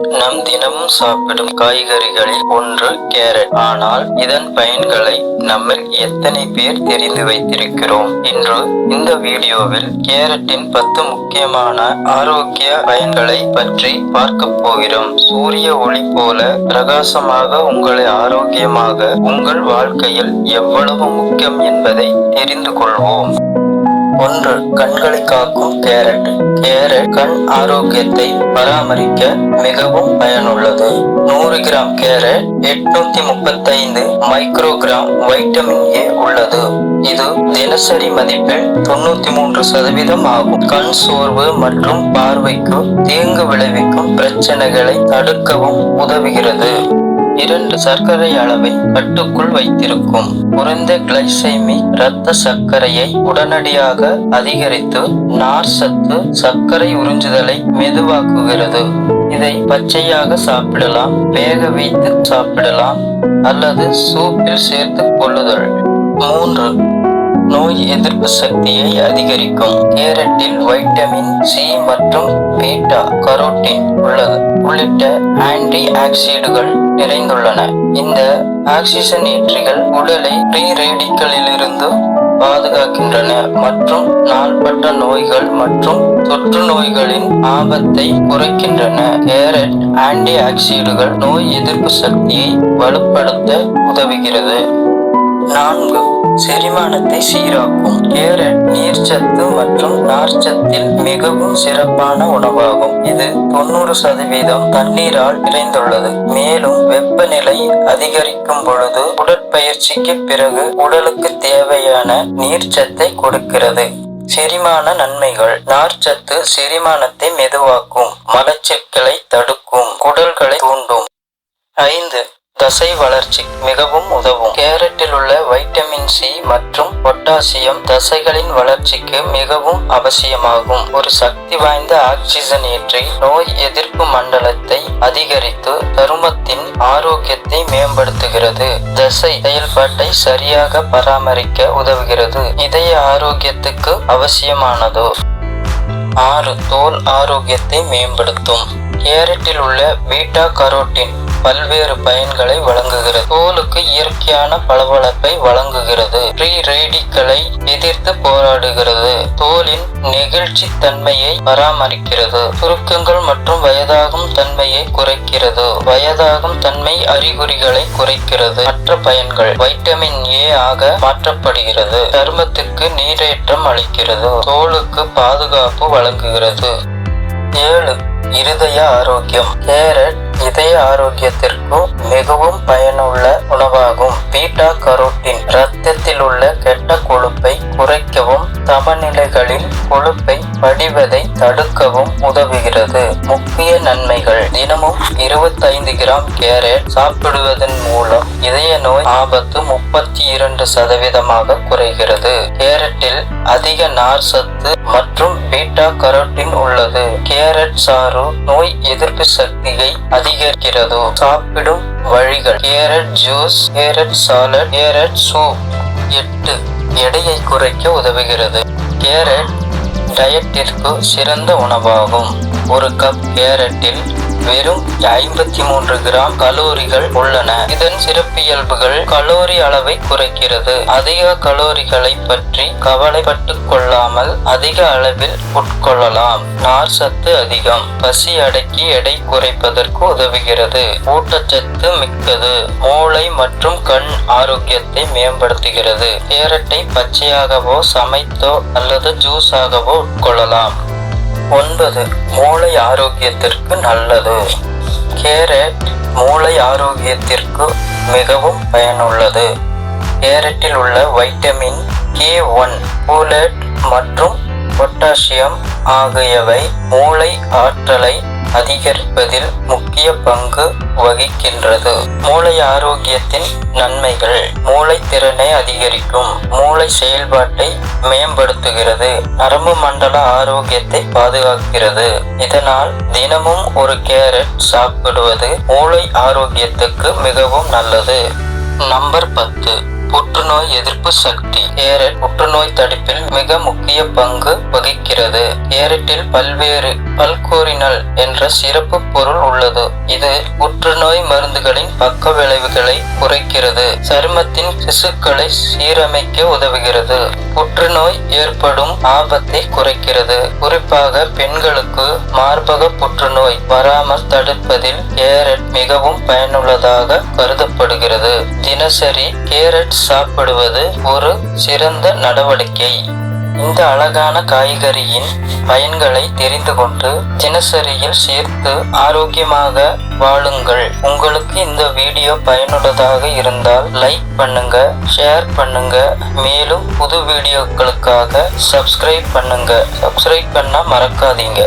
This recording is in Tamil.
நம் தினமும் சாப்பிடும் காய்கறிகளில் ஒன்று கேரட். ஆனால் இதன் பயன்களை நம்மில் எத்தனை பேர் தெரிந்து வைத்திருக்கிறோம்? இன்று இந்த வீடியோவில் கேரட்டின் பத்து முக்கியமான ஆரோக்கிய பயன்களை பற்றி பார்க்க போகிறோம். சூரிய ஒளி போல பிரகாசமாக உங்களை ஆரோக்கியமாக உங்கள் வாழ்க்கையில் எவ்வளவு முக்கியம் என்பதை தெரிந்து கொள்வோம். ஒன்று கண்களை காக்கும் கேரட். கேரட் கண் ஆரோக்கியத்தை பராமரிக்க மிகவும் பயனுள்ளது. நூறு கிராம் கேரட் எட்நூத்தி முப்பத்தைந்து மைக்ரோகிராம் வைட்டமின் ஏ உள்ளது. இது தினசரி மதிப்பில் தொண்ணூத்தி மூன்று சதவீதம் ஆகும். கண் சோர்வு மற்றும் பார்வைக்கு தீங்கு விளைவிக்கும் பிரச்சனைகளை தடுக்கவும் உதவுகிறது. இரண்டு சர்க்கரை அளவை கட்டுக்குள் வைத்திருக்கும். குறைந்த கிளைசைமி இரத்த சர்க்கரையை உடனடியாக அதிகரித்து நார் சத்து சர்க்கரை உறிஞ்சுதலை மெதுவாக்குகிறது. இதை பச்சையாக சாப்பிடலாம் வேக வைத்து சாப்பிடலாம் அல்லது சூப்பில் சேர்த்து கொள்ளுதல். மூன்று நோய் எதிர்ப்பு சக்தியை அதிகரிக்கும். கேரட்டில் வைட்டமின் சி மற்றும் பீட்டா கரோட்டின் உள்ளது. உள்ளிட்ட ஆன்டி ஆக்சைடுகள் நிறைந்துள்ளன. இந்த ஆக்சிஜனேற்றிகள் உடலை ஃப்ரீ ரேடிக்கலிலிருந்து பாதுகாக்கின்றன மற்றும் நாள்பட்ட நோய்கள் மற்றும் தொற்று நோய்களின் ஆபத்தை குறைக்கின்றன. கேரட் ஆன்டி ஆக்சைடுகள் நோய் எதிர்ப்பு சக்தியை வலுப்படுத்த உதவுகிறது. நான்கு செரிமானத்தை சீராக்கும். கேரட் நீர்ச்சத்து மற்றும் நார்ச்சத்தில் மிகவும் சிறப்பான உணவாகும். இது தொண்ணூறு சதவீதம் தண்ணீரால் நிறைந்துள்ளது மேலும் வெப்பநிலை அதிகரிக்கும் பொழுது உடற்பயிற்சிக்கு பிறகு உடலுக்கு தேவையான நீர்ச்சத்தை கொடுக்கிறது. செரிமான நன்மைகள் நார்ச்சத்து செரிமானத்தை மெதுவாக்கும். மலச்சிக்கலை தடுக்கும். குடல்களை தூண்டும். ஐந்து தசை வளர்ச்சி மிகவும் உதவும். கேரட்டில் உள்ள வைட்டமின் சி மற்றும் பொட்டாசியம் தசைகளின் வளர்ச்சிக்கு மிகவும் அவசியமாகும். ஒரு சக்தி வாய்ந்த ஆக்சிஜன் ஏற்றி நோய் எதிர்ப்பு மண்டலத்தை அதிகரித்து தருமத்தின் ஆரோக்கியத்தை மேம்படுத்துகிறது. தசை செயல்பாட்டை சரியாக பராமரிக்க உதவுகிறது. இதய ஆரோக்கியத்துக்கு அவசியமானதோ? ஆறு தோல் ஆரோக்கியத்தை மேம்படுத்தும். கேரட்டில் உள்ள பீட்டா கரோட்டின் பல்வேறு பயன்களை வழங்குகிறது. தோலுக்கு இயற்கையான பளபளப்பை வழங்குகிறது. ஃப்ரீ ரேடிக்களை எதிர்த்து போராடுகிறது. தோலின் நெகிழ்ச்சி தன்மையை பராமரிக்கிறது. சுருக்கங்கள் மற்றும் வயதாகும் தன்மையை குறைக்கிறது. வயதாகும் தன்மை அறிகுறிகளை குறைக்கிறது. மற்ற பயன்கள் வைட்டமின் ஏ ஆக மாற்றப்படுகிறது. சருமத்துக்கு நீரேற்றம் அளிக்கிறது. தோலுக்கு பாதுகாப்பு வழங்குகிறது. ஏழு இருதய ஆரோக்கியம். கேரட் இதய ஆரோக்கியத்திற்கும் மிகவும் பயனுள்ள உணவாகும். பீட்டா கரோட்டின் இரத்தத்தில் உள்ள கெட்ட கொழுப்பை குறைக்கவும் சமநிலைகளில் கொழுப்பை படிவதை தடுக்கவும் உதவுகிறது. முக்கிய நன்மைகள். தினமும் 25 கிராம் கேரட் சாப்பிடுவதன் மூலம் இதய நோய் ஆபத்து முப்பத்தி இரண்டு சதவீதமாக குறைகிறது. கேரட்டில் அதிக நார் சத்து மற்றும் பீட்டா கரோட்டின் உள்ளது. கேரட் சாறு நோய் எதிர்ப்பு சக்தியை அதிகரிக்கிறது? சாப்பிடும் வழிகள். Carrot juice carrot salad carrot soup. எட்டு. எடையை குறைக்க உதவுகிறது. கேரட் டயட்டிற்கு சிறந்த உணவாகும். ஒரு கப் கேரட்டில் வெறும் ஐம்பத்தி மூன்று கிராம் கலோரிகள் உள்ளன. இதன் சிறப்பியல்புகள் கலோரி அளவை குறைக்கிறது. அதிக கலோரிகளை பற்றி கவலைப்பட்டு கொள்ளாமல் அதிக அளவில் உட்கொள்ளலாம். நார் சத்து அதிகம். பசி அடக்கி எடை குறைப்பதற்கு உதவுகிறது. ஊட்டச்சத்து மிக்கது. மூளை மற்றும் கண் ஆரோக்கியத்தை மேம்படுத்துகிறது. கேரட்டை பச்சையாகவோ சமைத்தோ அல்லது ஜூஸாகவோ உட்கொள்ளலாம். ஒன்பது மூளை ஆரோக்கியத்திற்கு நல்லது. கேரட் மூளை ஆரோக்கியத்திற்கு மிகவும் பயனுள்ளது. கேரட்டில் உள்ள வைட்டமின் கே ஒன் போலட் மற்றும் பொட்டாசியம் ஆகியவை மூளை ஆற்றலை அதிகரிப்பதில் முக்கிய பங்கு வகிக்கின்றது. மூளை ஆரோக்கியத்தின் நன்மைகள் மூளை திறனை அதிகரிக்கும் மூளை செயல்பாட்டை மேம்படுத்துகிறது நரம்பு மண்டல ஆரோக்கியத்தை பாதுகாக்கிறது. இதனால் தினமும் ஒரு கேரட் சாப்பிடுவது மூளை ஆரோக்கியத்துக்கு மிகவும் நல்லது. நம்பர் பத்து. புற்றுநோய் எதிர்ப்பு சக்தி. கேரட் புற்றுநோய் தடுப்பில் மிக முக்கிய பங்கு வகிக்கிறது. கேரட்டில் பல்வேறு பல்கோரினல் என்ற சிறப்பு பொருள் உள்ளது. இது புற்றுநோய் மருந்துகளின் பக்க விளைவுகளை குறைக்கிறது. சருமத்தின் திசுக்களை சீரமைக்க உதவுகிறது. புற்றுநோய் ஏற்படும் ஆபத்தை குறைக்கிறது. குறிப்பாக பெண்களுக்கு மார்பக புற்றுநோய் வராமல் தடுப்பதில் கேரட் மிகவும் பயனுள்ளதாக கருதப்படுகிறது. தினசரி கேரட் சாப்பிடுவது ஒரு சிறந்த நடவடிக்கை. இந்த அழகான காய்கறியின் பயன்களை தெரிந்து கொண்டு தினசரியில் சேர்த்து ஆரோக்கியமாக வாழுங்கள். உங்களுக்கு இந்த வீடியோ பயனுள்ளதாக இருந்தால் லைக் பண்ணுங்க ஷேர் பண்ணுங்க. மேலும் புது வீடியோக்களுக்காக சப்ஸ்கிரைப் பண்ணுங்க. சப்ஸ்கிரைப் பண்ண மறக்காதீங்க.